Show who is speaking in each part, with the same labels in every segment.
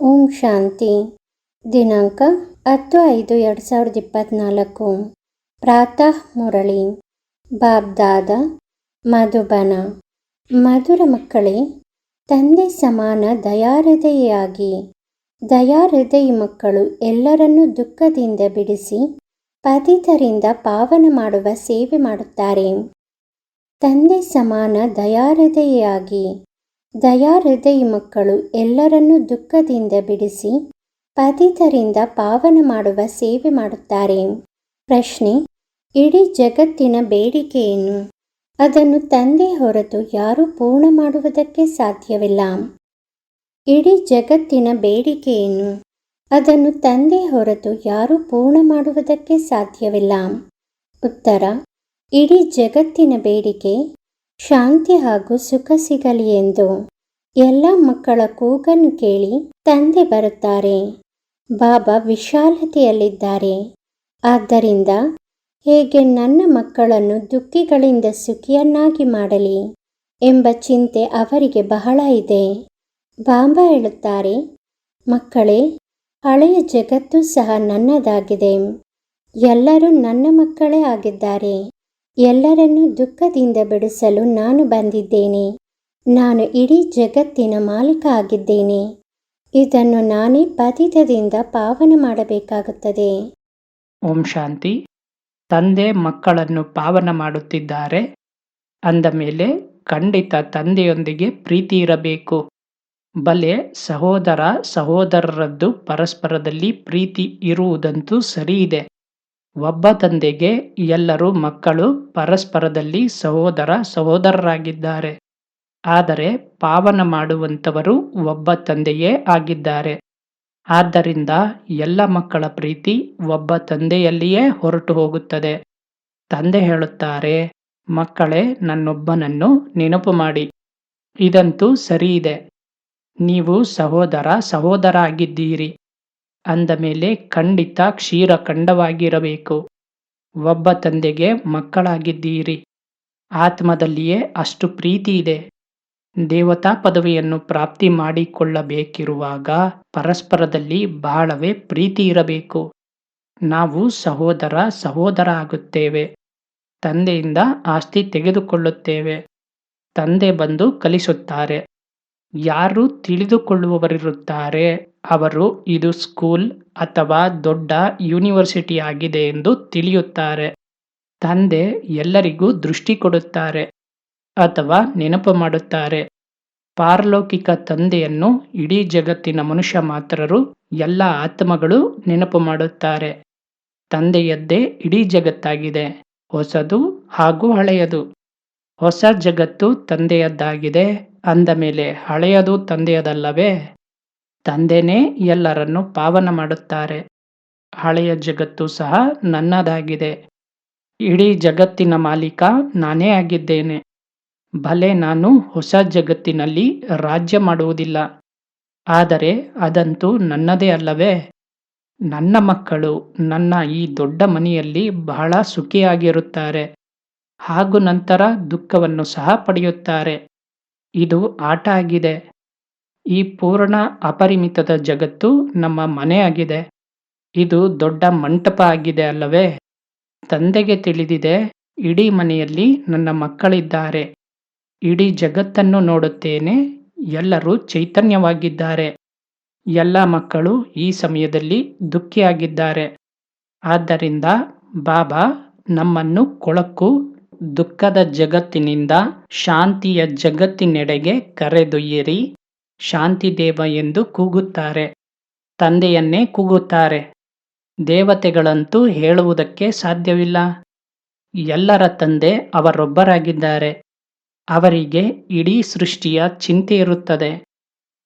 Speaker 1: ಓಂ ಶಾಂತಿ. ದಿನಾಂಕ ಹತ್ತು ಐದು ಎರಡು ಸಾವಿರದ ಇಪ್ಪತ್ತ್ನಾಲ್ಕು ಪ್ರಾತಃ ಮುರಳಿ. ಬಾಬ್ದಾದ ಮಧುಬನ. ಮಧುರ ಮಕ್ಕಳೇ, ತಂದೆ ಸಮಾನ ದಯಾರದೆಯಾಗಿ ದಯಾರದೆಯ ಮಕ್ಕಳು ಎಲ್ಲರನ್ನೂ ದುಃಖದಿಂದ ಬಿಡಿಸಿ, ಪತಿತರಿಂದ ಪಾವನ ಮಾಡುವ ಸೇವೆ ಮಾಡುತ್ತಾರೆ. ತಂದೆ ಸಮಾನ ದಯಾಹೃದಯಿಯಾಗಿ. ದಯಾಹೃದಯಿ ಮಕ್ಕಳು ಎಲ್ಲರನ್ನೂ ದುಃಖದಿಂದ ಬಿಡಿಸಿ ಪತಿತರಿಂದ ಪಾವನ ಮಾಡುವ ಸೇವೆ ಮಾಡುತ್ತಾರೆ. ಪ್ರಶ್ನೆ, ಇಡೀ ಜಗತ್ತಿನ ಬೇಡಿಕೆಯನ್ನು ಅದನ್ನು ತಂದೆ ಹೊರತು ಯಾರೂ ಪೂರ್ಣ ಮಾಡುವುದಕ್ಕೆ ಸಾಧ್ಯವಿಲ್ಲ. ಇಡೀ ಜಗತ್ತಿನ ಬೇಡಿಕೆಯನ್ನು ಅದನ್ನು ತಂದೆ ಹೊರತು ಯಾರೂ ಪೂರ್ಣ ಮಾಡುವುದಕ್ಕೆ ಸಾಧ್ಯವಿಲ್ಲ. ಉತ್ತರ, ಇಡೀ ಜಗತ್ತಿನ ಬೇಡಿಕೆ ಶಾಂತಿ ಹಾಗೂ ಸುಖ ಸಿಗಲಿ ಎಂದು ಎಲ್ಲ ಮಕ್ಕಳ ಕೂಗನ್ನು ಕೇಳಿ ತಂದೆ ಬರುತ್ತಾರೆ. ಬಾಬಾ ವಿಶಾಲತೆಯಲ್ಲಿದ್ದಾರೆ. ಆದ್ದರಿಂದ ಹೇಗೆ ನನ್ನ ಮಕ್ಕಳನ್ನು ದುಃಖಿಗಳಿಂದ ಸುಖಿಯನ್ನಾಗಿ ಮಾಡಲಿ ಎಂಬ ಚಿಂತೆ ಅವರಿಗೆ ಬಹಳ ಇದೆ. ಬಾಬಾ ಹೇಳುತ್ತಾರೆ, ಮಕ್ಕಳೇ, ಹಳೆಯ ಜಗತ್ತು ಸಹ ನನ್ನದಾಗಿದೆ. ಎಲ್ಲರೂ ನನ್ನ ಮಕ್ಕಳೇ ಆಗಿದ್ದಾರೆ. ಎಲ್ಲರನ್ನೂ ದುಃಖದಿಂದ ಬಿಡಿಸಲು ನಾನು ಬಂದಿದ್ದೇನೆ. ನಾನು ಇಡೀ ಜಗತ್ತಿನ ಮಾಲೀಕ ಆಗಿದ್ದೇನೆ. ಇದನ್ನು ನಾನೇ ಪತಿತದಿಂದ ಪಾವನ ಮಾಡಬೇಕಾಗುತ್ತದೆ.
Speaker 2: ಓಂ ಶಾಂತಿ. ತಂದೆ ಮಕ್ಕಳನ್ನು ಪಾವನ ಮಾಡುತ್ತಿದ್ದಾರೆ. ಅಂದ ಮೇಲೆ ಖಂಡಿತ ತಂದೆಯೊಂದಿಗೆ ಪ್ರೀತಿ ಇರಬೇಕು. ಬಲೆ ಸಹೋದರ ಸಹೋದರರದ್ದು ಪರಸ್ಪರದಲ್ಲಿ ಪ್ರೀತಿ ಇರುವುದಂತೂ ಸರಿ ಇದೆ ಒಬ್ಬ ತಂದೆಗೆ ಎಲ್ಲರೂ ಮಕ್ಕಳು ಪರಸ್ಪರದಲ್ಲಿ ಸಹೋದರ ಸಹೋದರರಾಗಿದ್ದಾರೆ. ಆದರೆ ಪಾವನ ಮಾಡುವಂಥವರು ಒಬ್ಬ ತಂದೆಯೇ ಆಗಿದ್ದಾರೆ. ಆದ್ದರಿಂದ ಎಲ್ಲ ಮಕ್ಕಳ ಪ್ರೀತಿ ಒಬ್ಬ ತಂದೆಯಲ್ಲಿಯೇ ಹೊರಟು ಹೋಗುತ್ತದೆ. ತಂದೆ ಹೇಳುತ್ತಾರೆ, ಮಕ್ಕಳೇ, ನನ್ನೊಬ್ಬನನ್ನು ನೆನಪು ಮಾಡಿ. ಇದಂತೂ ಸರಿಯಿದೆ. ನೀವು ಸಹೋದರ ಸಹೋದರ ಆಗಿದ್ದೀರಿ ಅಂದ ಮೇಲೆ ಖಂಡಿತ ಕ್ಷೀರಖಂಡವಾಗಿರಬೇಕು ಒಬ್ಬ ತಂದೆಗೆ ಮಕ್ಕಳಾಗಿದ್ದೀರಿ. ಆತ್ಮದಲ್ಲಿಯೇ ಅಷ್ಟು ಪ್ರೀತಿ ಇದೆ. ದೇವತಾ ಪದವಿಯನ್ನು ಪ್ರಾಪ್ತಿ ಮಾಡಿಕೊಳ್ಳಬೇಕಿರುವಾಗ ಪರಸ್ಪರದಲ್ಲಿ ಬಹಳವೇ ಪ್ರೀತಿ ಇರಬೇಕು. ನಾವು ಸಹೋದರ ಸಹೋದರ ಆಗುತ್ತೇವೆ ತಂದೆಯಿಂದ ಆಸ್ತಿ ತೆಗೆದುಕೊಳ್ಳುತ್ತೇವೆ. ತಂದೆ ಬಂದು ಕಲಿಸುತ್ತಾರೆ. ಯಾರು ತಿಳಿದುಕೊಳ್ಳುವವರಿರುತ್ತಾರೆ. ಅವರು ಇದು ಸ್ಕೂಲ್ ಅಥವಾ ದೊಡ್ಡ ಯೂನಿವರ್ಸಿಟಿ ಆಗಿದೆ ಎಂದು ತಿಳಿಯುತ್ತಾರೆ. ತಂದೆ ಎಲ್ಲರಿಗೂ ದೃಷ್ಟಿ ಕೊಡುತ್ತಾರೆ ಅಥವಾ ನೆನಪು ಮಾಡುತ್ತಾರೆ. ಪಾರಲೌಕಿಕ ತಂದೆಯನ್ನು ಇಡೀ ಜಗತ್ತಿನ ಮನುಷ್ಯ ಮಾತ್ರರು ಎಲ್ಲ ಆತ್ಮಗಳು ನೆನಪು ಮಾಡುತ್ತಾರೆ. ತಂದೆಯದ್ದೇ ಇಡೀ ಜಗತ್ತಾಗಿದೆ, ಹೊಸದು ಹಾಗೂ ಹಳೆಯದು. ಹೊಸ ಜಗತ್ತು ತಂದೆಯದ್ದಾಗಿದೆ ಅಂದ ಮೇಲೆ ಹಳೆಯದು ತಂದೆಯದಲ್ಲವೇ? ತಂದೆನೇ ಎಲ್ಲರನ್ನು ಪಾವನ ಮಾಡುತ್ತಾರೆ. ಹಳೆಯ ಜಗತ್ತು ಸಹ ನನ್ನದಾಗಿದೆ. ಇಡೀ ಜಗತ್ತಿನ ಮಾಲೀಕ ನಾನೇ ಆಗಿದ್ದೇನೆ. ಭಲೆ ನಾನು ಹೊಸ ಜಗತ್ತಿನಲ್ಲಿ ರಾಜ್ಯ ಮಾಡುವುದಿಲ್ಲ. ಆದರೆ ಅದಂತೂ ನನ್ನದೇ ಅಲ್ಲವೇ? ನನ್ನ ಮಕ್ಕಳು ನನ್ನ ಈ ದೊಡ್ಡ ಮನೆಯಲ್ಲಿ ಬಹಳ ಸುಖಿಯಾಗಿರುತ್ತಾರೆ. ಹಾಗೂ ನಂತರ ದುಃಖವನ್ನು ಸಹ ಪಡೆಯುತ್ತಾರೆ. ಇದು ಆಟ ಆಗಿದೆ. ಈ ಪೂರ್ಣ ಅಪರಿಮಿತದ ಜಗತ್ತು ನಮ್ಮ ಮನೆಯಾಗಿದೆ. ಇದು ದೊಡ್ಡ ಮಂಟಪ ಆಗಿದೆ ಅಲ್ಲವೇ? ತಂದೆಗೆ ತಿಳಿದಿದೆ, ಇಡೀ ಮನೆಯಲ್ಲಿ ನನ್ನ ಮಕ್ಕಳಿದ್ದಾರೆ. ಇಡೀ ಜಗತ್ತನ್ನು ನೋಡುತ್ತೇನೆ, ಎಲ್ಲರೂ ಚೈತನ್ಯವಾಗಿದ್ದಾರೆ. ಎಲ್ಲ ಮಕ್ಕಳು ಈ ಸಮಯದಲ್ಲಿ ದುಃಖಿಯಾಗಿದ್ದಾರೆ. ಆದ್ದರಿಂದ ಬಾಬಾ, ನಮ್ಮನ್ನು ಕೊಳಕು ದುಃಖದ ಜಗತ್ತಿನಿಂದ ಶಾಂತಿಯ ಜಗತ್ತಿನೆಡೆಗೆ ಕರೆದೊಯ್ಯಿರಿ. ಶಾಂತಿದೇವ ಎಂದು ಕೂಗುತ್ತಾರೆ. ತಂದೆಯನ್ನೇ ಕೂಗುತ್ತಾರೆ. ದೇವತೆಗಳಂತೂ ಹೇಳುವುದಕ್ಕೆ ಸಾಧ್ಯವಿಲ್ಲ. ಎಲ್ಲರ ತಂದೆ ಅವರೊಬ್ಬರಾಗಿದ್ದಾರೆ. ಅವರಿಗೆ ಇಡೀ ಸೃಷ್ಟಿಯ ಚಿಂತೆ ಇರುತ್ತದೆ.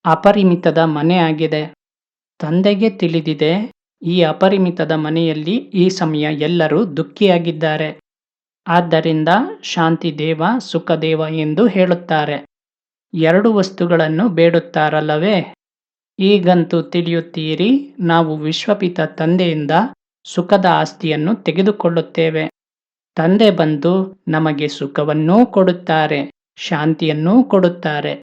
Speaker 2: ಅಪರಿಮಿತದ ಮನೆ ಆಗಿದೆ. ತಂದೆಗೆ ತಿಳಿದಿದೆ, ಈ ಅಪರಿಮಿತದ ಮನೆಯಲ್ಲಿ ಈ ಸಮಯ ಎಲ್ಲರೂ ದುಃಖಿಯಾಗಿದ್ದಾರೆ. ಆದ್ದರಿಂದ ಶಾಂತಿದೇವ ಸುಖದೇವ ಎಂದು ಹೇಳುತ್ತಾರೆ. ಎರಡು ವಸ್ತುಗಳನ್ನು ಬೇಡುತ್ತಾರಲ್ಲವೇ? ಈಗಂತೂ ತಿಳಿಯುತ್ತೀರಿ, ನಾವು ವಿಶ್ವಪಿತ ತಂದೆಯಿಂದ ಸುಖದ ಆಸ್ತಿಯನ್ನು ತೆಗೆದುಕೊಳ್ಳುತ್ತೇವೆ. ತಂದೆ ಬಂದು ನಮಗೆ ಸುಖವನ್ನೂ ಕೊಡುತ್ತಾರೆ, ಶಾಂತಿಯನ್ನೂ ಕೊಡುತ್ತಾರೆ.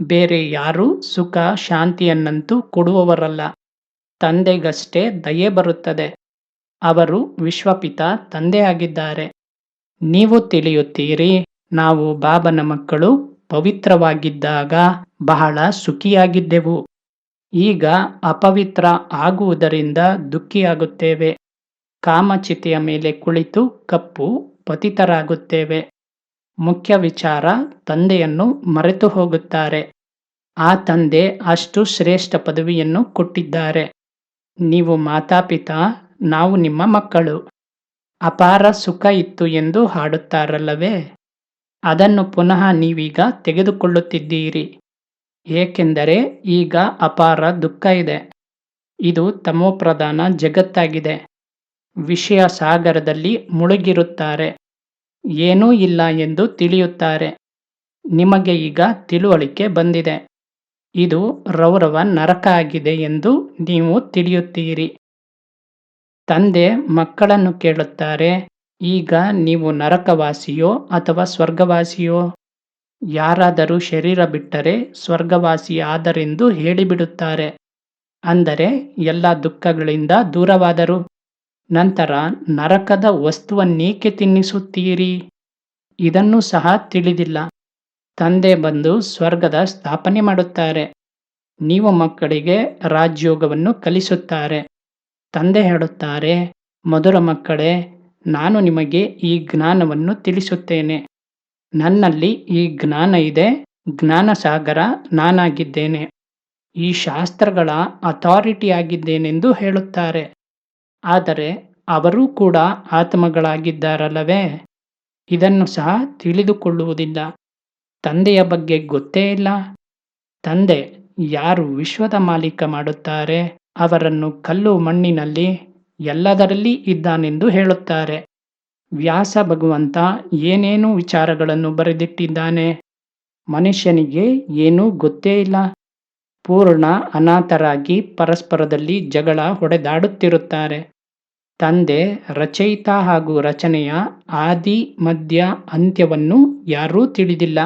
Speaker 2: ಬೇರೆ ಯಾರೂ ಸುಖ, ಶಾಂತಿಯನ್ನಂತೂ ಕೊಡುವವರಲ್ಲ. ತಂದೆಗಷ್ಟೇ ದಯೆ ಬರುತ್ತದೆ. ಅವರು ವಿಶ್ವಪಿತ ತಂದೆಯಾಗಿದ್ದಾರೆ. ನೀವು ತಿಳಿಯುತ್ತೀರಿ, ನಾವು ಬಾಬನ ಮಕ್ಕಳು ಪವಿತ್ರವಾಗಿದ್ದಾಗ ಬಹಳ ಸುಖಿಯಾಗಿದ್ದೆವು. ಈಗ ಅಪವಿತ್ರ ಆಗುವುದರಿಂದ ದುಃಖಿಯಾಗುತ್ತೇವೆ. ಕಾಮಚಿತೆಯ ಮೇಲೆ ಕುಳಿತು ಕಪ್ಪು ಪತಿತರಾಗುತ್ತೇವೆ. ಮುಖ್ಯ ವಿಚಾರ, ತಂದೆಯನ್ನು ಮರೆತು ಹೋಗುತ್ತಾರೆ. ಆ ತಂದೆ ಅಷ್ಟು ಶ್ರೇಷ್ಠ ಪದವಿಯನ್ನು ಕೊಟ್ಟಿದ್ದಾರೆ. ನೀವು ಮಾತಾಪಿತಾ, ನಾವು ನಿಮ್ಮ ಮಕ್ಕಳು. ಅಪಾರ ಸುಖ ಇತ್ತು ಎಂದು ಹಾಡುತ್ತಾರಲ್ಲವೇ? ಅದನ್ನು ಪುನಃ ನೀವೀಗ ತೆಗೆದುಕೊಳ್ಳುತ್ತಿದ್ದೀರಿ. ಏಕೆಂದರೆ ಈಗ ಅಪಾರ ದುಃಖ ಇದೆ. ಇದು ತಮೋಪ್ರಧಾನ ಜಗತ್ತಾಗಿದೆ. ವಿಷಯ ಸಾಗರದಲ್ಲಿ ಮುಳುಗಿರುತ್ತಾರೆ. ಏನೂ ಇಲ್ಲ ಎಂದು ತಿಳಿಯುತ್ತಾರೆ. ನಿಮಗೆ ಈಗ ತಿಳುವಳಿಕೆ ಬಂದಿದೆ. ಇದು ರೌರವ ನರಕ ಆಗಿದೆ ಎಂದು ನೀವು ತಿಳಿಯುತ್ತೀರಿ. ತಂದೆ ಮಕ್ಕಳನ್ನು ಕೇಳುತ್ತಾರೆ ಈಗ ನೀವು ನರಕವಾಸಿಯೋ ಅಥವಾ ಸ್ವರ್ಗವಾಸಿಯೋ? ಯಾರಾದರೂ ಶರೀರ ಬಿಟ್ಟರೆ ಸ್ವರ್ಗವಾಸಿ ಆದರೆಂದು ಹೇಳಿಬಿಡುತ್ತಾರೆ. ಅಂದರೆ ಎಲ್ಲ ದುಃಖಗಳಿಂದ ದೂರವಾದರು. ನಂತರ ನರಕದ ವಸ್ತುವನ್ನೇಕೆ ತಿನ್ನಿಸುತ್ತೀರಿ? ಇದನ್ನು ಸಹ ತಿಳಿದಿಲ್ಲ. ತಂದೆ ಬಂದು ಸ್ವರ್ಗದ ಸ್ಥಾಪನೆ ಮಾಡುತ್ತಾರೆ. ನೀವು ಮಕ್ಕಳಿಗೆ ರಾಜ್ಯೋಗವನ್ನು ಕಲಿಸುತ್ತಾರೆ. ತಂದೆ ಹೇಳುತ್ತಾರೆ, ಮಧುರ ಮಕ್ಕಳೇ ನಾನು ನಿಮಗೆ ಈ ಜ್ಞಾನವನ್ನು ತಿಳಿಸುತ್ತೇನೆ. ನನ್ನಲ್ಲಿ ಈ ಜ್ಞಾನ ಇದೆ. ಜ್ಞಾನ ಸಾಗರ ನಾನಾಗಿದ್ದೇನೆ. ಈ ಶಾಸ್ತ್ರಗಳ ಅಥಾರಿಟಿ ಆಗಿದ್ದೇನೆಂದು ಹೇಳುತ್ತಾರೆ. ಆದರೆ ಅವರೂ ಕೂಡ ಆತ್ಮಗಳಾಗಿದ್ದಾರಲ್ಲವೇ? ಇದನ್ನು ಸಹ ತಿಳಿದುಕೊಳ್ಳುವುದಿಲ್ಲ. ತಂದೆಯ ಬಗ್ಗೆ ಗೊತ್ತೇ ಇಲ್ಲ. ತಂದೆ ಯಾರು ವಿಶ್ವದ ಮಾಲೀಕ ಮಾಡುತ್ತಾರೆ? ಅವರನ್ನು ಕಲ್ಲು ಮಣ್ಣಿನಲ್ಲಿ ಎಲ್ಲದರಲ್ಲಿ ಇದ್ದಾನೆಂದು ಹೇಳುತ್ತಾರೆ. ವ್ಯಾಸ ಭಗವಂತ ಏನೇನು ವಿಚಾರಗಳನ್ನು ಬರೆದಿಟ್ಟಿದ್ದಾನೆ? ಮನುಷ್ಯನಿಗೆ ಏನೂ ಗೊತ್ತೇ ಇಲ್ಲ. ಪೂರ್ಣ ಅನಾಥರಾಗಿ ಪರಸ್ಪರದಲ್ಲಿ ಜಗಳ ಹೊಡೆದಾಡುತ್ತಿರುತ್ತಾರೆ. ತಂದೆ ರಚಯಿತ ಹಾಗೂ ರಚನೆಯ ಆದಿ ಮಧ್ಯ ಅಂತ್ಯವನ್ನು ಯಾರೂ ತಿಳಿದಿಲ್ಲ.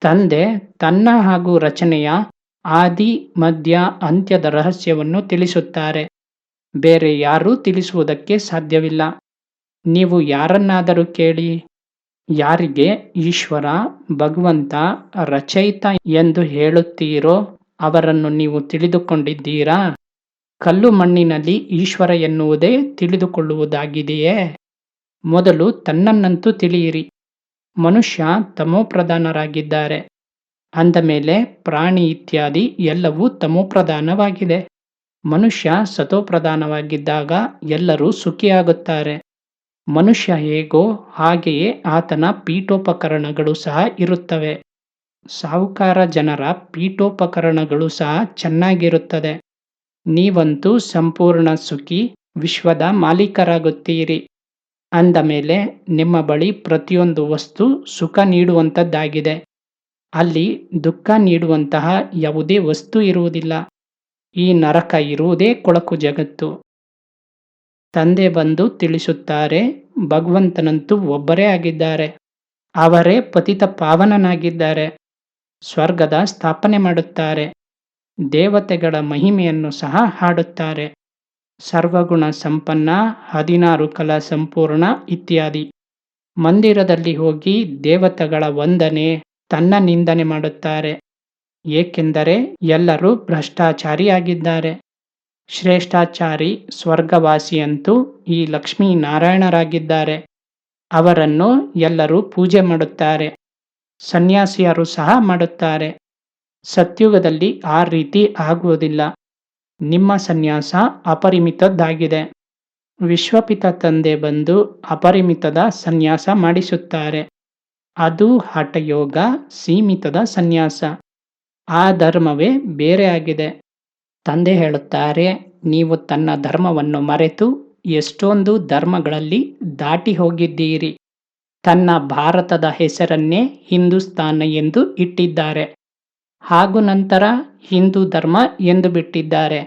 Speaker 2: ತಂದೆ ತನ್ನ ಹಾಗೂ ರಚನೆಯ ಆದಿ ಮಧ್ಯ ಅಂತ್ಯದ ರಹಸ್ಯವನ್ನು ತಿಳಿಸುತ್ತಾರೆ. ಬೇರೆ ಯಾರೂ ತಿಳಿಸುವುದಕ್ಕೆ ಸಾಧ್ಯವಿಲ್ಲ. ನೀವು ಯಾರನ್ನಾದರೂ ಕೇಳಿ, ಯಾರಿಗೆ ಈಶ್ವರ, ಭಗವಂತ, ರಚಯಿತ ಎಂದು ಹೇಳುತ್ತೀರೋ ಅವರನ್ನು ನೀವು ತಿಳಿದುಕೊಂಡಿದ್ದೀರಾ? ಕಲ್ಲು ಮಣ್ಣಿನಲ್ಲಿ ಈಶ್ವರ ಎನ್ನುವುದೇ ತಿಳಿದುಕೊಳ್ಳುವುದಾಗಿದೆಯೇ? ಮೊದಲು ತನ್ನನ್ನಂತೂ ತಿಳಿಯಿರಿ. ಮನುಷ್ಯ ತಮೋಪ್ರಧಾನರಾಗಿದ್ದಾರೆ. ಅಂದ ಮೇಲೆ ಪ್ರಾಣಿ ಇತ್ಯಾದಿ ಎಲ್ಲವೂ ತಮೋಪ್ರಧಾನವಾಗಿದೆ. ಮನುಷ್ಯ ಸತೋಪ್ರಧಾನವಾಗಿದ್ದಾಗ ಎಲ್ಲರೂ ಸುಖಿಯಾಗುತ್ತಾರೆ. ಮನುಷ್ಯ ಹೇಗೋ ಹಾಗೆಯೇ ಆತನ ಪೀಠೋಪಕರಣಗಳು ಸಹ ಇರುತ್ತವೆ. ಸಾಹುಕಾರ ಜನರ ಪೀಠೋಪಕರಣಗಳು ಸಹ ಚೆನ್ನಾಗಿರುತ್ತದೆ. ನೀವಂತೂ ಸಂಪೂರ್ಣ ಸುಖಿ, ವಿಶ್ವದ ಮಾಲೀಕರಾಗುತ್ತೀರಿ. ಅಂದ ಮೇಲೆ ನಿಮ್ಮ ಬಳಿ ಪ್ರತಿಯೊಂದು ವಸ್ತು ಸುಖ ನೀಡುವಂಥದ್ದಾಗಿದೆ ಅಲ್ಲಿ ದುಃಖ ನೀಡುವಂತಹ ಯಾವುದೇ ವಸ್ತು ಇರುವುದಿಲ್ಲ. ಈ ನರಕ ಇರುವುದೇ ಕೊಳಕು ಜಗತ್ತು. ತಂದೆ ಬಂದು ತಿಳಿಸುತ್ತಾರೆ, ಭಗವಂತನಂತೂ ಒಬ್ಬರೇ ಆಗಿದ್ದಾರೆ. ಅವರೇ ಪತಿತ ಪಾವನನಾಗಿದ್ದಾರೆ. ಸ್ವರ್ಗದ ಸ್ಥಾಪನೆ ಮಾಡುತ್ತಾರೆ. ದೇವತೆಗಳ ಮಹಿಮೆಯನ್ನು ಸಹ ಹಾಡುತ್ತಾರೆ. ಸರ್ವಗುಣ ಸಂಪನ್ನ, ಹದಿನಾರು ಕಲಾ ಸಂಪೂರ್ಣ ಇತ್ಯಾದಿ. ಮಂದಿರದಲ್ಲಿ ಹೋಗಿ ದೇವತೆಗಳ ವಂದನೆ ತನ್ನ ನಿಂದನೆ ಮಾಡುತ್ತಾರೆ. ಏಕೆಂದರೆ ಎಲ್ಲರೂ ಭ್ರಷ್ಟಾಚಾರಿಯಾಗಿದ್ದಾರೆ. ಶ್ರೇಷ್ಠಾಚಾರಿ ಸ್ವರ್ಗವಾಸಿಯಂತೂ ಈ ಲಕ್ಷ್ಮೀನಾರಾಯಣರಾಗಿದ್ದಾರೆ. ಅವರನ್ನು ಎಲ್ಲರೂ ಪೂಜೆ ಮಾಡುತ್ತಾರೆ. ಸನ್ಯಾಸಿಯರು ಸಹ ಮಾಡುತ್ತಾರೆ. ಸತ್ಯುಗದಲ್ಲಿ ಆ ರೀತಿ ಆಗುವುದಿಲ್ಲ. ನಿಮ್ಮ ಸನ್ಯಾಸ ಅಪರಿಮಿತದ್ದಾಗಿದೆ. ವಿಶ್ವಪಿತ ತಂದೆ ಬಂದು ಅಪರಿಮಿತದ ಸನ್ಯಾಸ ಮಾಡಿಸುತ್ತಾರೆ. ಅದು ಹಠಯೋಗ ಸೀಮಿತದ ಸನ್ಯಾಸ. ಆ ಧರ್ಮವೇ ಬೇರೆ ಆಗಿದೆ. ತಂದೆ ಹೇಳುತ್ತಾರೆ, ನೀವು ತನ್ನ ಧರ್ಮವನ್ನು ಮರೆತು ಎಷ್ಟೊಂದು ಧರ್ಮಗಳಲ್ಲಿ ದಾಟಿ ಹೋಗಿದ್ದೀರಿ. ತನ್ನ ಭಾರತದ ಹೆಸರನ್ನೇ ಹಿಂದೂಸ್ತಾನ ಎಂದು ಇಟ್ಟಿದ್ದಾರೆ. ಹಾಗೂ ನಂತರ ಹಿಂದೂ ಧರ್ಮ ಎಂದು ಬಿಟ್ಟಿದ್ದಾರೆ.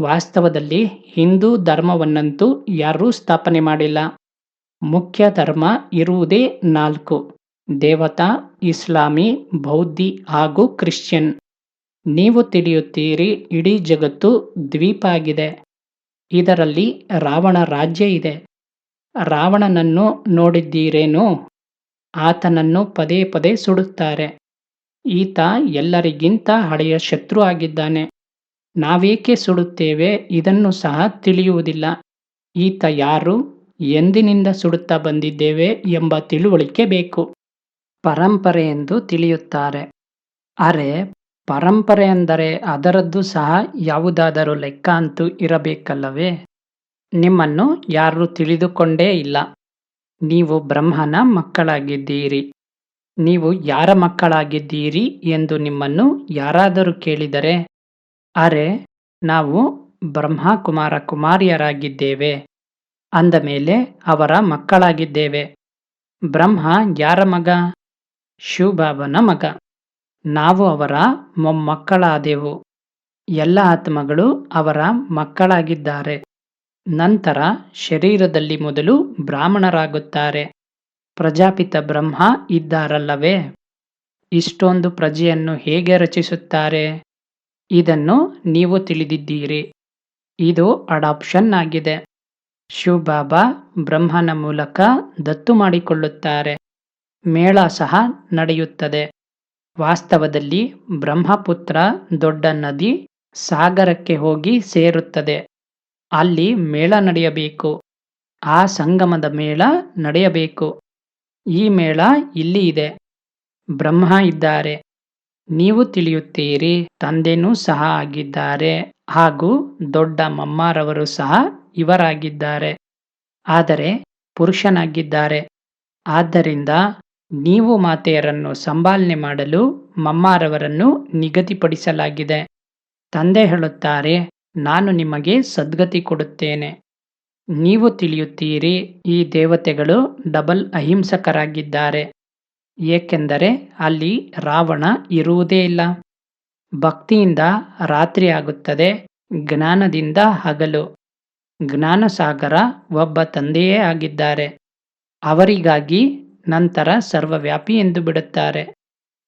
Speaker 2: ವಾಸ್ತವದಲ್ಲಿ ಹಿಂದೂ ಧರ್ಮವನ್ನಂತೂ ಯಾರೂ ಸ್ಥಾಪನೆ ಮಾಡಿಲ್ಲ. ಮುಖ್ಯ ಧರ್ಮ ಇರುವುದೇ ನಾಲ್ಕು. ದೇವತಾ, ಇಸ್ಲಾಮಿ, ಬೌದ್ಧಿ ಹಾಗೂ ಕ್ರಿಶ್ಚಿಯನ್. ನೀವು ತಿಳಿಯುತ್ತೀರಿ, ಇಡೀ ಜಗತ್ತು ದ್ವೀಪ ಆಗಿದೆ ಇದರಲ್ಲಿ ರಾವಣ ರಾಜ್ಯ ಇದೆ. ರಾವಣನನ್ನು ನೋಡಿದ್ದೀರೇನು? ಆತನನ್ನು ಪದೇ ಪದೇ ಸುಡುತ್ತಾರೆ. ಈತ ಎಲ್ಲರಿಗಿಂತ ಹಳೆಯ ಶತ್ರು ಆಗಿದ್ದಾನೆ. ನಾವೇಕೆ ಸುಡುತ್ತೇವೆ ಇದನ್ನು ಸಹ ತಿಳಿಯುವುದಿಲ್ಲ. ಈತ ಯಾರು, ಎಂದಿನಿಂದ ಸುಡುತ್ತಾ ಬಂದಿದ್ದೇವೆ ಎಂಬ ತಿಳುವಳಿಕೆ ಬೇಕು. ಪರಂಪರೆ ಎಂದು ತಿಳಿಯುತ್ತಾರೆ. ಅರೆ, ಪರಂಪರೆ ಅಂದರೆ ಅದರದ್ದು ಸಹ ಯಾವುದಾದರೂ ಲೆಕ್ಕ ಅಂತೂ ಇರಬೇಕಲ್ಲವೇ? ನಿಮ್ಮನ್ನು ಯಾರೂ ತಿಳಿದುಕೊಂಡೇ ಇಲ್ಲ. ನೀವು ಬ್ರಹ್ಮನ ಮಕ್ಕಳಾಗಿದ್ದೀರಿ. ನೀವು ಯಾರ ಮಕ್ಕಳಾಗಿದ್ದೀರಿ ಎಂದು ನಿಮ್ಮನ್ನು ಯಾರಾದರೂ ಕೇಳಿದರೆ? ಅರೆ, ನಾವು ಬ್ರಹ್ಮ ಕುಮಾರ ಕುಮಾರಿಯರಾಗಿದ್ದೇವೆ. ಅಂದ ಮೇಲೆ ಅವರ ಮಕ್ಕಳಾಗಿದ್ದೇವೆ. ಬ್ರಹ್ಮ ಯಾರ ಮಗ? ಶಿವಬಾಬನ ಮಗ. ನಾವು ಅವರ ಮೊಮ್ಮಕ್ಕಳಾದೆವು. ಎಲ್ಲ ಆತ್ಮಗಳು ಅವರ ಮಕ್ಕಳಾಗಿದ್ದಾರೆ. ನಂತರ ಶರೀರದಲ್ಲಿ ಮೊದಲು ಬ್ರಾಹ್ಮಣರಾಗುತ್ತಾರೆ. ಪ್ರಜಾಪಿತ ಬ್ರಹ್ಮ ಇದ್ದಾರಲ್ಲವೇ? ಇಷ್ಟೊಂದು ಪ್ರಜೆಯನ್ನು ಹೇಗೆ ರಚಿಸುತ್ತಾರೆ? ಇದನ್ನು ನೀವು ತಿಳಿದಿದ್ದೀರಿ. ಇದು ಅಡಾಪ್ಷನ್ ಆಗಿದೆ. ಶಿವಬಾಬಾ ಬ್ರಹ್ಮನ ಮೂಲಕ ದತ್ತು ಮಾಡಿಕೊಳ್ಳುತ್ತಾರೆ. ಮೇಳ ಸಹ ನಡೆಯುತ್ತದೆ. ವಾಸ್ತವದಲ್ಲಿ ಬ್ರಹ್ಮಪುತ್ರ ದೊಡ್ಡ ನದಿ ಸಾಗರಕ್ಕೆ ಹೋಗಿ ಸೇರುತ್ತದೆ. ಅಲ್ಲಿ ಮೇಳ ನಡೆಯಬೇಕು. ಆ ಸಂಗಮದ ಮೇಳ ನಡೆಯಬೇಕು. ಈ ಮೇಳ ಇಲ್ಲಿ ಇದೆ. ಬ್ರಹ್ಮ ಇದ್ದಾರೆ. ನೀವು ತಿಳಿಯುತ್ತೀರಿ, ತಂದೆನೂ ಸಹ ಆಗಿದ್ದಾರೆ ಹಾಗೂ ದೊಡ್ಡ ಮಮ್ಮಾರವರು ಸಹ ಇವರಾಗಿದ್ದಾರೆ. ಆದರೆ ಪುರುಷನಾಗಿದ್ದಾರೆ. ಆದ್ದರಿಂದ ನೀವು ಮಾತೆಯರನ್ನು ಸಂಭಾಲನೆ ಮಾಡಲು ಮಮ್ಮಾರವರನ್ನು ನಿಗದಿಪಡಿಸಲಾಗಿದೆ. ತಂದೆ ಹೇಳುತ್ತಾರೆ, ನಾನು ನಿಮಗೆ ಸದ್ಗತಿ ಕೊಡುತ್ತೇನೆ. ನೀವು ತಿಳಿಯುತ್ತೀರಿ, ಈ ದೇವತೆಗಳು ಡಬಲ್ ಅಹಿಂಸಕರಾಗಿದ್ದಾರೆ. ಏಕೆಂದರೆ ಅಲ್ಲಿ ರಾವಣ ಇರುವುದೇ ಇಲ್ಲ. ಭಕ್ತಿಯಿಂದ ರಾತ್ರಿ ಆಗುತ್ತದೆ, ಜ್ಞಾನದಿಂದ ಹಗಲು. ಜ್ಞಾನಸಾಗರ ಒಬ್ಬ ತಂದೆಯೇ ಆಗಿದ್ದಾರೆ. ಅವರಿಗಾಗಿ ನಂತರ ಸರ್ವವ್ಯಾಪಿ ಎಂದು ಬಿಡುತ್ತಾರೆ.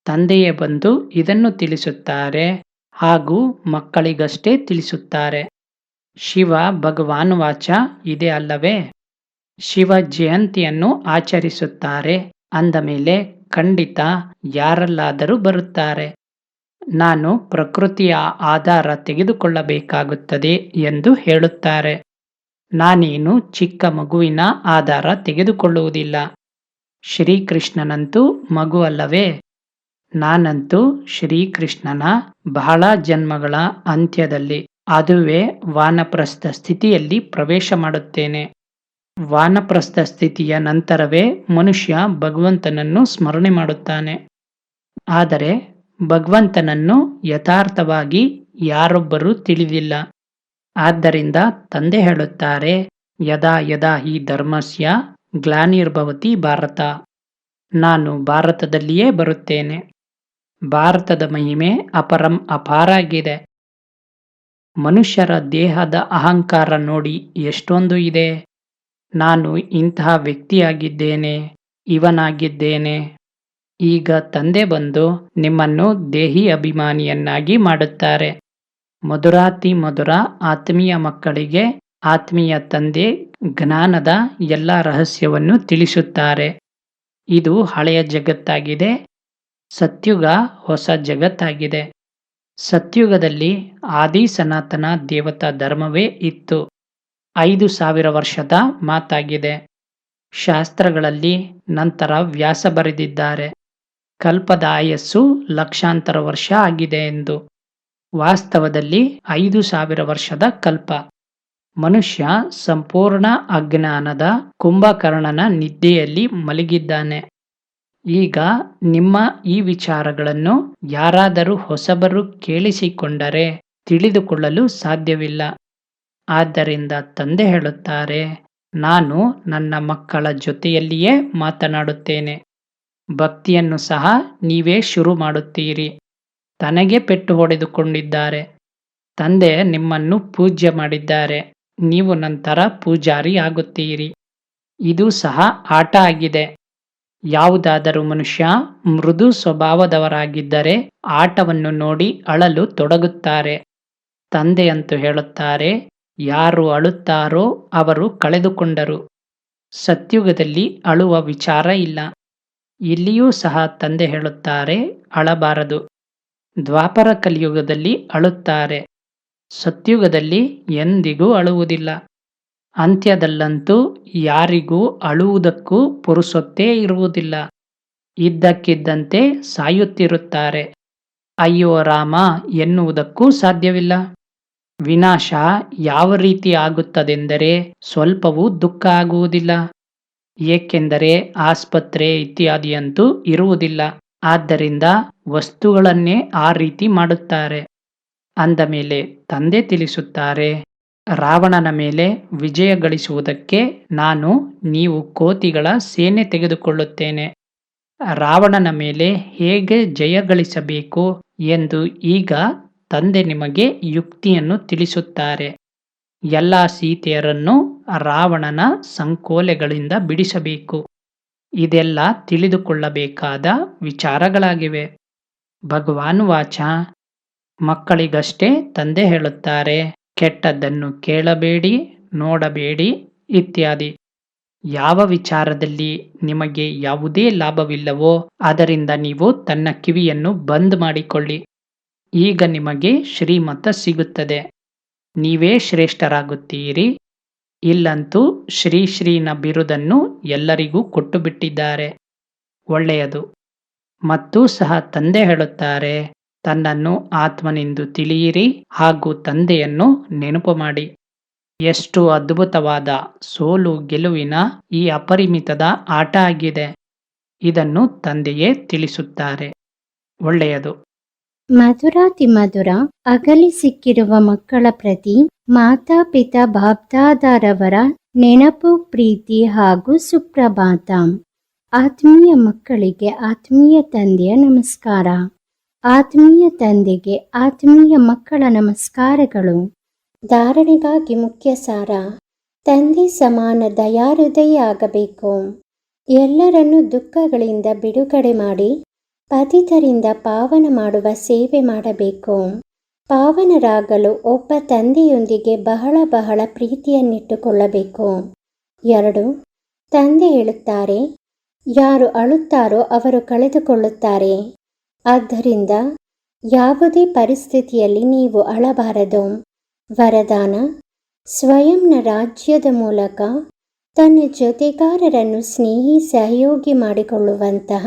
Speaker 2: ತಂದೆಯೇ ಬಂದು ಇದನ್ನು ತಿಳಿಸುತ್ತಾರೆ ಹಾಗೂ ಮಕ್ಕಳಿಗಷ್ಟೇ ತಿಳಿಸುತ್ತಾರೆ. ಶಿವ ಭಗವಾನ್ ವಾಚ ಇದೆ ಅಲ್ಲವೇ? ಶಿವ ಜಯಂತಿಯನ್ನು ಆಚರಿಸುತ್ತಾರೆ. ಅಂದ ಮೇಲೆ ಖಂಡಿತ ಯಾರಲ್ಲಾದರೂ ಬರುತ್ತಾರೆ. ನಾನು ಪ್ರಕೃತಿಯ ಆಧಾರ ತೆಗೆದುಕೊಳ್ಳಬೇಕಾಗುತ್ತದೆ ಎಂದು ಹೇಳುತ್ತಾರೆ. ನಾನೇನು ಚಿಕ್ಕ ಮಗುವಿನ ಆಧಾರ ತೆಗೆದುಕೊಳ್ಳುವುದಿಲ್ಲ. ಶ್ರೀಕೃಷ್ಣನಂತೂ ಮಗು ಅಲ್ಲವೇ? ನಾನಂತೂ ಶ್ರೀಕೃಷ್ಣನ ಬಹಳ ಜನ್ಮಗಳ ಅಂತ್ಯದಲ್ಲಿ, ಅದುವೇ ವಾನಪ್ರಸ್ಥ ಸ್ಥಿತಿಯಲ್ಲಿ ಪ್ರವೇಶ ಮಾಡುತ್ತೇನೆ. ವಾನಪ್ರಸ್ಥ ಸ್ಥಿತಿಯ ನಂತರವೇ ಮನುಷ್ಯ ಭಗವಂತನನ್ನು ಸ್ಮರಣೆ ಮಾಡುತ್ತಾನೆ. ಆದರೆ ಭಗವಂತನನ್ನು ಯಥಾರ್ಥವಾಗಿ ಯಾರೊಬ್ಬರೂ ತಿಳಿದಿಲ್ಲ. ಆದ್ದರಿಂದ ತಂದೆ ಹೇಳುತ್ತಾರೆ, ಯದಾ ಯದಾ ಹಿ ಧರ್ಮಸ್ಯ ಗ್ಲಾನಿರ್ಭವತಿ ಭಾರತ. ನಾನು ಭಾರತದಲ್ಲಿಯೇ ಬರುತ್ತೇನೆ. ಭಾರತದ ಮಹಿಮೆ ಅಪರಂ ಅಪಾರಾಗಿದೆ. ಮನುಷ್ಯರ ದೇಹದ ಅಹಂಕಾರ ನೋಡಿ ಎಷ್ಟೊಂದು ಇದೆ. ನಾನು ಇಂತಹ ವ್ಯಕ್ತಿಯಾಗಿದ್ದೇನೆ, ಇವನಾಗಿದ್ದೇನೆ. ಈಗ ತಂದೆ ಬಂದು ನಿಮ್ಮನ್ನು ದೇಹಿ ಅಭಿಮಾನಿಯನ್ನಾಗಿ ಮಾಡುತ್ತಾರೆ. ಮಧುರಾತಿ ಮಧುರ ಆತ್ಮೀಯ ಮಕ್ಕಳಿಗೆ ಆತ್ಮೀಯ ತಂದೆ ಜ್ಞಾನದ ಎಲ್ಲ ರಹಸ್ಯವನ್ನು ತಿಳಿಸುತ್ತಾರೆ. ಇದು ಹಳೆಯ ಜಗತ್ತಾಗಿದೆ, ಸತ್ಯುಗ ಹೊಸ ಜಗತ್ತಾಗಿದೆ. ಸತ್ಯುಗದಲ್ಲಿ ಆದಿ ಸನಾತನ ದೇವತಾ ಧರ್ಮವೇ ಇತ್ತು. ಐದು ಸಾವಿರ ವರ್ಷದ ಮಾತಾಗಿದೆ. ಶಾಸ್ತ್ರಗಳಲ್ಲಿ ನಂತರ ವ್ಯಾಸ ಬರೆದಿದ್ದಾರೆ. ಕಲ್ಪದ ಆಯಸ್ಸು ಲಕ್ಷಾಂತರ ವರ್ಷ ಆಗಿದೆ ಎಂದು. ವಾಸ್ತವದಲ್ಲಿ ಐದು ಸಾವಿರ ವರ್ಷದ ಕಲ್ಪ. ಮನುಷ್ಯ ಸಂಪೂರ್ಣ ಅಜ್ಞಾನದ ಕುಂಭಕರ್ಣನ ನಿದ್ದೆಯಲ್ಲಿ ಮಲಗಿದ್ದಾನೆ. ಈಗ ನಿಮ್ಮ ಈ ವಿಚಾರಗಳನ್ನು ಯಾರಾದರೂ ಹೊಸಬರು ಕೇಳಿಸಿಕೊಂಡರೆ ತಿಳಿದುಕೊಳ್ಳಲು ಸಾಧ್ಯವಿಲ್ಲ. ಆದ್ದರಿಂದ ತಂದೆ ಹೇಳುತ್ತಾರೆ, ನಾನು ನನ್ನ ಮಕ್ಕಳ ಜೊತೆಯಲ್ಲಿಯೇ ಮಾತನಾಡುತ್ತೇನೆ. ಭಕ್ತಿಯನ್ನು ಸಹ ನೀವೇ ಶುರು ಮಾಡುತ್ತೀರಿ. ತನಗೆ ಪೆಟ್ಟು ಹೊಡೆದುಕೊಂಡಿದ್ದಾರೆ. ತಂದೆ ನಿಮ್ಮನ್ನು ಪೂಜ್ಯ ಮಾಡಿದ್ದಾರೆ. ನೀವು ನಂತರ ಪೂಜಾರಿ ಆಗುತ್ತೀರಿ. ಇದು ಸಹ ಆಟ ಆಗಿದೆ. ಯಾವುದಾದರೂ ಮನುಷ್ಯ ಮೃದು ಸ್ವಭಾವದವರಾಗಿದ್ದರೆ ಆಟವನ್ನು ನೋಡಿ ಅಳಲು ತೊಡಗುತ್ತಾರೆ. ತಂದೆಯಂತೂ ಹೇಳುತ್ತಾರೆ, ಯಾರು ಅಳುತ್ತಾರೋ ಅವರು ಕಳೆದುಕೊಂಡರು. ಸತ್ಯುಗದಲ್ಲಿ ಅಳುವ ವಿಚಾರ ಇಲ್ಲ. ಇಲ್ಲಿಯೂ ಸಹ ತಂದೆ ಹೇಳುತ್ತಾರೆ, ಅಳಬಾರದು. ದ್ವಾಪರ ಕಲಿಯುಗದಲ್ಲಿ ಅಳುತ್ತಾರೆ. ಸತ್ಯುಗದಲ್ಲಿ ಎಂದಿಗೂ ಅಳುವುದಿಲ್ಲ. ಅಂತ್ಯದಲ್ಲಂತೂ ಯಾರಿಗೂ ಅಳುವುದಕ್ಕೂ ಪುರುಸೊತ್ತೇ ಇರುವುದಿಲ್ಲ. ಇದ್ದಕ್ಕಿದ್ದಂತೆ ಸಾಯುತ್ತಿರುತ್ತಾರೆ. ಅಯ್ಯೋ ರಾಮ, ಎನ್ನುವುದಕ್ಕೂ ಸಾಧ್ಯವಿಲ್ಲ. ವಿನಾಶ ಯಾವ ರೀತಿ ಆಗುತ್ತದೆಂದರೆ ಸ್ವಲ್ಪವೂ ದುಃಖ ಆಗುವುದಿಲ್ಲ. ಏಕೆಂದರೆ ಆಸ್ಪತ್ರೆ ಇತ್ಯಾದಿಯಂತೂ ಇರುವುದಿಲ್ಲ. ಆದ್ದರಿಂದ ವಸ್ತುಗಳನ್ನೇ ಆ ರೀತಿ ಮಾಡುತ್ತಾರೆ. ಅಂದ ಮೇಲೆ ತಂದೆ ತಿಳಿಸುತ್ತಾರೆ, ರಾವಣನ ಮೇಲೆ ವಿಜಯ ಗಳಿಸುವುದಕ್ಕೆ ನಾನು ನೀವು ಕೋತಿಗಳ ಸೇನೆ ತೆಗೆದುಕೊಳ್ಳುತ್ತೇನೆ. ರಾವಣನ ಮೇಲೆ ಹೇಗೆ ಜಯ ಗಳಿಸಬೇಕು ಎಂದು ಈಗ ತಂದೆ ನಿಮಗೆ ಯುಕ್ತಿಯನ್ನು ತಿಳಿಸುತ್ತಾರೆ. ಎಲ್ಲ ಸೀತೆಯರನ್ನು ರಾವಣನ ಸಂಕೋಲೆಗಳಿಂದ ಬಿಡಿಸಬೇಕು. ಇದೆಲ್ಲ ತಿಳಿದುಕೊಳ್ಳಬೇಕಾದ ವಿಚಾರಗಳಾಗಿವೆ. ಭಗವಾನ್ ವಾಚ. ಮಕ್ಕಳಿಗಷ್ಟೇ ತಂದೆ ಹೇಳುತ್ತಾರೆ, ಕೆಟ್ಟದ್ದನ್ನು ಕೇಳಬೇಡಿ, ನೋಡಬೇಡಿ ಇತ್ಯಾದಿ. ಯಾವ ವಿಚಾರದಲ್ಲಿ ನಿಮಗೆ ಯಾವುದೇ ಲಾಭವಿಲ್ಲವೋ, ಅದರಿಂದ ನೀವು ತನ್ನ ಕಿವಿಯನ್ನು ಬಂದ್ ಮಾಡಿಕೊಳ್ಳಿ. ಈಗ ನಿಮಗೆ ಶ್ರೀಮತ ಸಿಗುತ್ತದೆ. ನೀವೇ ಶ್ರೇಷ್ಠರಾಗುತ್ತೀರಿ. ಇಲ್ಲಂತೂ ಶ್ರೀ ಶ್ರೀನ ಬಿರುದನ್ನು ಎಲ್ಲರಿಗೂ ಕೊಟ್ಟು ಬಿಟ್ಟಿದ್ದಾರೆ ಒಳ್ಳೆಯದು. ಮತ್ತು ಸಹ ತಂದೆ ಹೇಳುತ್ತಾರೆ ತನ್ನನ್ನು ಆತ್ಮನೆಂದು ತಿಳಿಯಿರಿ ಹಾಗೂ ತಂದೆಯನ್ನು ನೆನಪು ಮಾಡಿ. ಎಷ್ಟು ಅದ್ಭುತವಾದ ಸೋಲು ಗೆಲುವಿನ ಈ ಅಪರಿಮಿತದ ಆಟ ಆಗಿದೆ. ಇದನ್ನು ತಂದೆಯೇ ತಿಳಿಸುತ್ತಾರೆ. ಒಳ್ಳೆಯದು.
Speaker 1: ಮಧುರಾತಿ ಮಧುರ ಅಗಲಿ ಸಿಕ್ಕಿರುವ ಮಕ್ಕಳ ಪ್ರತಿ ಮಾತಾಪಿತಾ ಬಾಬ್ದಾದಾರವರ ನೆನಪು, ಪ್ರೀತಿ ಹಾಗೂ ಸುಪ್ರಭಾತ. ಆತ್ಮೀಯ ಮಕ್ಕಳಿಗೆ ಆತ್ಮೀಯ ತಂದೆಯ ನಮಸ್ಕಾರ. ಆತ್ಮೀಯ ತಂದೆಗೆ ಆತ್ಮೀಯ ಮಕ್ಕಳ ನಮಸ್ಕಾರಗಳು. ಧಾರಣೆಗಾಗಿ ಮುಖ್ಯ ಸಾರ ತಂದೆ ಸಮಾನ ದಯಾಹೃದಯ ಆಗಬೇಕು ಎಲ್ಲರನ್ನು ದುಃಖಗಳಿಂದ ಬಿಡುಗಡೆ ಮಾಡಿ, ಪತಿತರಿಂದ ಪಾವನ ಮಾಡುವ ಸೇವೆ ಮಾಡಬೇಕು. ಪಾವನರಾಗಲು ಒಬ್ಬ ತಂದೆಯೊಂದಿಗೆ ಬಹಳ ಬಹಳ ಪ್ರೀತಿಯನ್ನಿಟ್ಟುಕೊಳ್ಳಬೇಕು. ಎರಡು, ತಂದೆ ಹೇಳುತ್ತಾರೆ, ಯಾರು ಅಳುತ್ತಾರೋ ಅವರು ಕಳೆದುಕೊಳ್ಳುತ್ತಾರೆ. ಆದ್ದರಿಂದ ಯಾವುದೇ ಪರಿಸ್ಥಿತಿಯಲ್ಲಿ ನೀವು ಅಳಬಾರದು. ವರದಾನ ಸ್ವಯಂನ ರಾಜ್ಯದ ಮೂಲಕ ತನ್ನ ಜೊತೆಗಾರರನ್ನು ಸ್ನೇಹಿ ಸಹಯೋಗಿ ಮಾಡಿಕೊಳ್ಳುವಂತಹ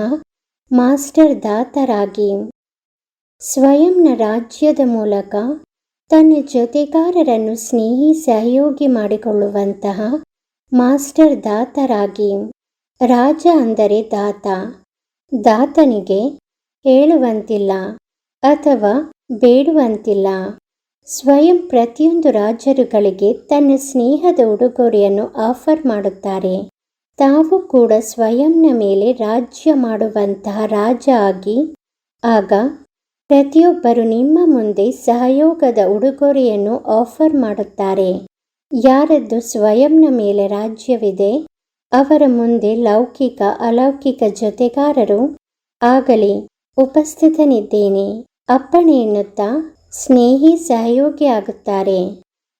Speaker 1: ಮಾಸ್ಟರ್ ದಾತರಾಗಿ ಸ್ವಯಂನ ರಾಜ್ಯದ ಮೂಲಕ ತನ್ನ ಜೊತೆಗಾರರನ್ನು ಸ್ನೇಹಿ ಸಹಯೋಗಿ ಮಾಡಿಕೊಳ್ಳುವಂತಹ ಮಾಸ್ಟರ್ ದಾತರಾಗಿ, ರಾಜ ಅಂದರೆ ದಾತ. ದಾತನಿಗೆ ಹೇಳುವಂತಿಲ್ಲ ಅಥವಾ ಬೇಡುವಂತಿಲ್ಲ. ಸ್ವಯಂ ಪ್ರತಿಯೊಂದು ರಾಜರುಗಳಿಗೆ ತನ್ನ ಸ್ನೇಹದ ಉಡುಗೊರೆಯನ್ನು ಆಫರ್ ಮಾಡುತ್ತಾರೆ. ತಾವು ಕೂಡ ಸ್ವಯಂನ ಮೇಲೆ ರಾಜ್ಯ ಮಾಡುವಂತಹ ರಾಜ ಆಗಿ, ಆಗ ಪ್ರತಿಯೊಬ್ಬರು ನಿಮ್ಮ ಮುಂದೆ ಸಹಯೋಗದ ಉಡುಗೊರೆಯನ್ನು ಆಫರ್ ಮಾಡುತ್ತಾರೆ. ಯಾರದ್ದು ಸ್ವಯಂನ ಮೇಲೆ ರಾಜ್ಯವಿದೆ, ಅವರ ಮುಂದೆ ಲೌಕಿಕ ಅಲೌಕಿಕ ಜೊತೆಗಾರರು ಆಗಲಿ ಉಪಸ್ಥಿತನಿದ್ದೇನೆ. ಅಪ್ಪಣೆ ಎನ್ನುತ್ತಾ ಸ್ನೇಹಿ ಸಹಯೋಗಿ ಆಗುತ್ತಾರೆ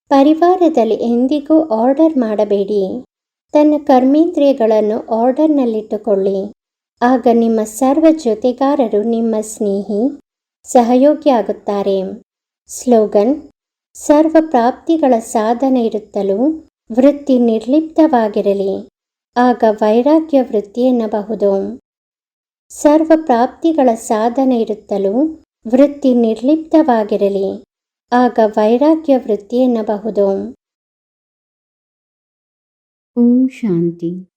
Speaker 1: ಪರಿವಾರದಲ್ಲಿ ಎಂದಿಗೂ ಆರ್ಡರ್ ಮಾಡಬೇಡಿ. ತನ್ನ ಕರ್ಮೇಂದ್ರಿಯಗಳನ್ನು ಆರ್ಡರ್ನಲ್ಲಿಟ್ಟುಕೊಳ್ಳಿ. ಆಗ ನಿಮ್ಮ ಸರ್ವ ಜೊತೆಗಾರರು ನಿಮ್ಮ ಸ್ನೇಹಿ ಸಹಯೋಗಿ ಆಗುತ್ತಾರೆ ಸ್ಲೋಗನ್, ಸರ್ವ ಪ್ರಾಪ್ತಿಗಳ ಸಾಧನ ಇರುತ್ತಲೂ ವೃತ್ತಿ ನಿರ್ಲಿಪ್ತವಾಗಿರಲಿ. ಆಗ ವೈರಾಗ್ಯ ವೃತ್ತಿ ಎನ್ನಬಹುದು. ಸರ್ವ ಪ್ರಾಪ್ತಿಗಳ ಸಾಧನೆ ಇರುತ್ತಲೂ ವೃತ್ತಿ ನಿರ್ಲಿಪ್ತವಾಗಿರಲಿ. ಆಗ ವೈರಾಗ್ಯ ವೃತ್ತಿ ಎನ್ನಬಹುದು. ಓಂ ಶಾಂತಿ.